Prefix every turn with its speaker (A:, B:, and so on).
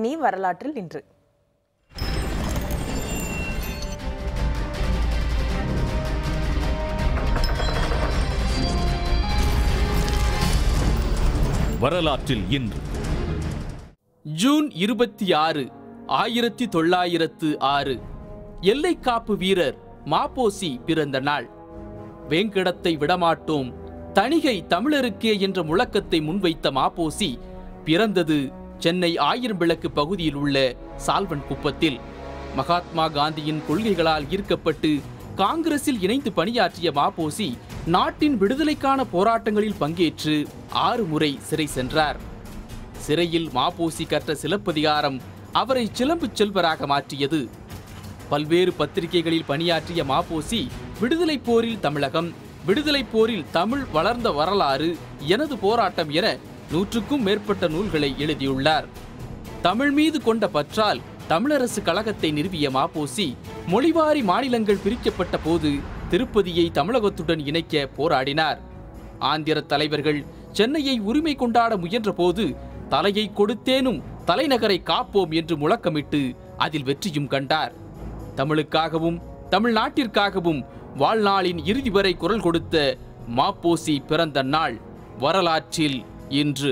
A: இனி வரலாற்றில் இன்று
B: வரலாற்றில் இன்று.
C: ஜூன் இருபத்தி ஆறு ஆயிரத்தி தொள்ளாயிரத்து ஆறு. எல்லைக்காப்பு வீரர் மாப்போசி பிறந்த நாள். வேங்கடத்தை விடமாட்டோம் தணிகை தமிழருக்கே என்ற முழக்கத்தை முன்வைத்த மாப்போசி பிறந்தது சென்னை ஆயிரம் விளக்கு பகுதியில் உள்ள சால்வன் குப்பத்தில் மகாத்மா காந்தியின் கொள்கைகளால் ஈர்க்கப்பட்டு காங்கிரஸில் இணைந்து பணியாற்றிய மாபோசி நாட்டின் விடுதலைக்கான போராட்டங்களில் பங்கேற்று ஆறு முறை சிறை சென்றார். சிறையில் மாபோசி கற்ற சிலப்பதிகாரம் அவரை சிலம்பு செல்வராக மாற்றியது. பல்வேறு பத்திரிகைகளில் பணியாற்றிய மாபோசி விடுதலை போரில் தமிழகம் விடுதலை போரில் தமிழ் வளர்ந்த வரலாறு எனது போராட்டம் என நூற்றுக்கும் மேற்பட்ட நூல்களை எழுதியுள்ளார். தமிழ் மீது கொண்ட பற்றால் தமிழரசு கழகத்தை நிறுவிய மாப்போசி மொழிவாரி மாநிலங்கள் பிரிக்கப்பட்ட போது திருப்பதியை தமிழகத்துடன் இணைக்க போராடினார். ஆந்திர தலைவர்கள் சென்னையை உரிமை கொண்டாட முயன்றபோது தலையை கொடுத்தேனும் தலைநகரை காப்போம் என்று முழக்கமிட்டு அதில் வெற்றியும் கண்டார். தமிழுக்காகவும் தமிழ்நாட்டிற்காகவும் வாழ்நாளின் இறுதி வரை குரல் கொடுத்த மாப்போசி பிறந்த நாள் வரலாற்றில் இன்று